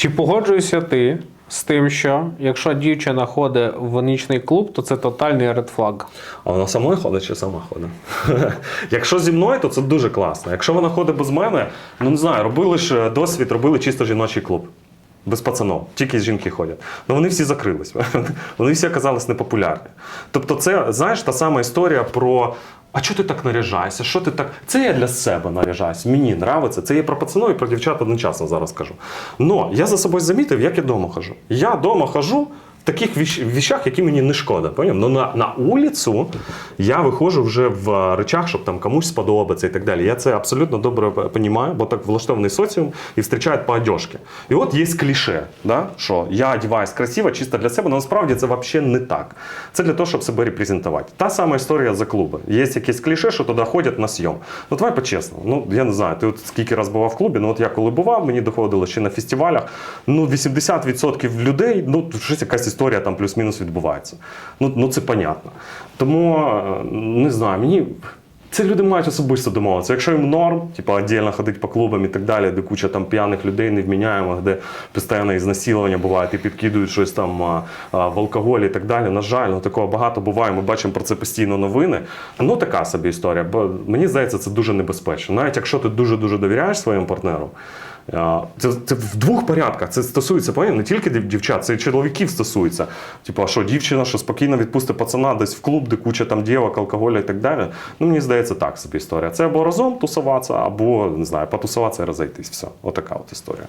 Чи погоджуєшся ти з тим, що якщо дівчина ходить в нічний клуб, то це тотальний редфлаг? А вона самою ходить чи сама ходить? Якщо зі мною, то це дуже класно. Якщо вона ходить без мене, ну не знаю, робили ж е, досвід, робили чисто жіночий клуб. Без пацанов, тільки жінки ходять. Ну вони всі закрились. Вони всі оказались непопулярні. Тобто, це, знаєш, та сама історія про. А чого ти так наряжаєшся? Що ти так? Це я для себе наряжаюсь. Мені нравиться. Це є про пацанов і про дівчат одночасно зараз кажу. Но я за собою замітив, як я вдома хожу. Я вдома хожу таких віщ- віщах, які мені не шкода. Поняв? Ну на, на вулицю я виходжу вже в е, речах, щоб там комусь сподобатися і так далі. Я це абсолютно добре розумію, бо так влаштований соціум і зустрічають по одежці. І от є кліше, да? що я одягаюсь красиво, чисто для себе, але насправді це взагалі не так. Це для того, щоб себе репрезентувати. Та сама історія за клуби. Є якесь кліше, що туди ходять на сйом. Ну давай по-чесному. Ну я не знаю, ти от скільки раз бував в клубі, ну от я коли бував, мені доходило ще на фестивалях. Ну 80% людей, ну щось якась історія там плюс-мінус відбувається. Ну, ну це понятно. Тому е, не знаю, мені. Це люди мають особисто домовитися. Якщо їм норм, типу віддільно ходити по клубам і так далі, де куча там п'яних людей невміняємих, де постійно ізнасилування бувають і підкидують щось там а, а, в алкоголі і так далі. На жаль, ну такого багато буває. Ми бачимо про це постійно новини. Ну така собі історія. Бо мені здається, це дуже небезпечно. Навіть якщо ти дуже дуже довіряєш своєму партнеру. Це, це в двох порядках. Це стосується поняв, не тільки дівчат, це і чоловіків стосується. Типу, а що дівчина, що спокійно відпустить пацана десь в клуб, де куча там дівок, алкоголю і так далі. Ну, мені здається, так собі історія. Це або разом тусуватися, або не знаю, потусуватися і розійтись. Все, отака от історія.